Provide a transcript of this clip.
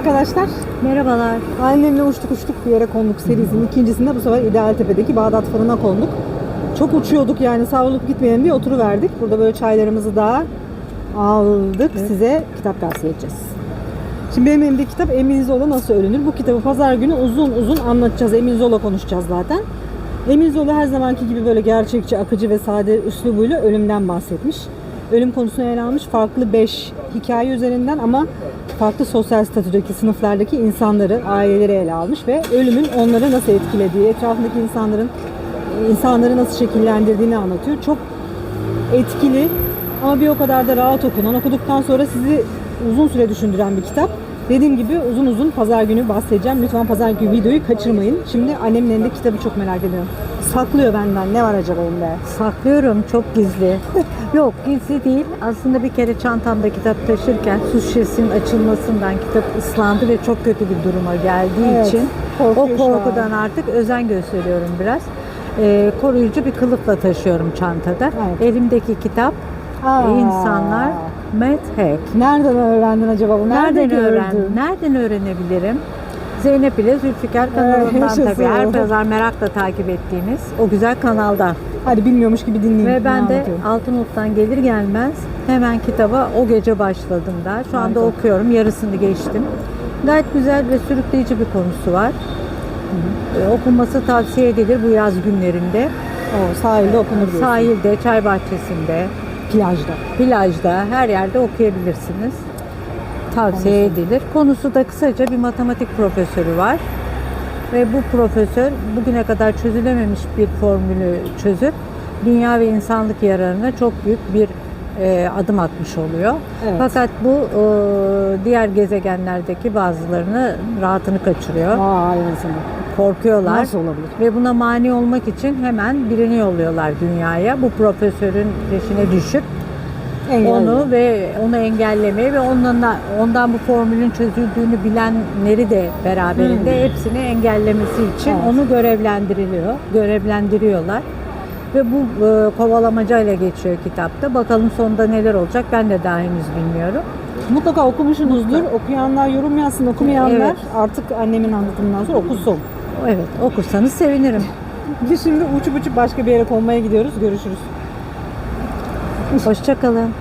arkadaşlar. Merhabalar. Annemle uçtuk uçtuk bir yere konduk serisinin ikincisinde bu sefer İdealtepe'deki Bağdat Fırın'a konduk. Çok uçuyorduk yani savrulup gitmeyelim diye oturuverdik. Burada böyle çaylarımızı da aldık. Size kitap tavsiye edeceğiz. Şimdi benim elimde kitap Emil Zola Nasıl Ölünür? Bu kitabı pazar günü uzun uzun anlatacağız. Emil Zola konuşacağız zaten. Emil Zola her zamanki gibi böyle gerçekçi, akıcı ve sade üslubuyla ölümden bahsetmiş. Ölüm konusunu ele almış farklı 5 hikaye üzerinden ama farklı sosyal statüdeki sınıflardaki insanları, aileleri ele almış ve ölümün onları nasıl etkilediği, etrafındaki insanların insanları nasıl şekillendirdiğini anlatıyor. Çok etkili ama bir o kadar da rahat okunan, okuduktan sonra sizi uzun süre düşündüren bir kitap. Dediğim gibi uzun uzun pazar günü bahsedeceğim. Lütfen pazar günü videoyu kaçırmayın. Şimdi annemin elinde kitabı çok merak ediyorum. Saklıyor benden. Ne var acaba elinde? Saklıyorum çok gizli. Yok gizli değil. Aslında bir kere çantamda kitap taşırken su şişesinin açılmasından kitap ıslandı ve çok kötü bir duruma geldiği Evet, için o korkudan artık özen gösteriyorum biraz. Ee, koruyucu bir kılıfla taşıyorum çantada. Evet. Elimdeki kitap Aa. İnsanlar Matt Hack. Nereden öğrendin acaba bu? Nerede Nereden öğren? gördün? Nereden öğrenebilirim? Zeynep ile Zülfikar kanalından yaşasın. tabii. Her pazar merakla takip ettiğimiz o güzel kanalda. Hadi bilmiyormuş gibi dinleyin. Ve ben de? Altınoluk'tan gelir gelmez hemen kitaba o gece başladım da. Şu anda Harika. okuyorum. Yarısını geçtim. Gayet güzel ve sürükleyici bir konusu var. Ee, Okunması tavsiye edilir bu yaz günlerinde. O sahilde okunur diyorsun. Sahilde, çay bahçesinde, Plajda. plajda her yerde okuyabilirsiniz. Tavsiye edilir. Konusu da kısaca bir matematik profesörü var. Ve bu profesör bugüne kadar çözülememiş bir formülü çözüp dünya ve insanlık yararına çok büyük bir e, adım atmış oluyor. Evet. Fakat bu e, diğer gezegenlerdeki bazılarını rahatını kaçırıyor. Vay anasını. Korkuyorlar. Nasıl olabilir? Ve buna mani olmak için hemen birini yolluyorlar dünyaya. Bu profesörün peşine düşüp Onu ve onu engellemeye ve ondan ondan bu formülün çözüldüğünü bilenleri de beraberinde hepsini engellemesi için Evet. onu görevlendiriliyor. Görevlendiriyorlar. Ve bu e, kovalamacayla geçiyor kitapta. Bakalım sonunda neler olacak ben de daha henüz bilmiyorum. Mutlaka okumuşsunuzdur. Okuyanlar yorum yazsın, okumayanlar Evet. artık annemin anlatımından sonra okusun. Evet okursanız sevinirim. Biz şimdi uçup uçup başka bir yere konmaya gidiyoruz. Görüşürüz. Hoşçakalın.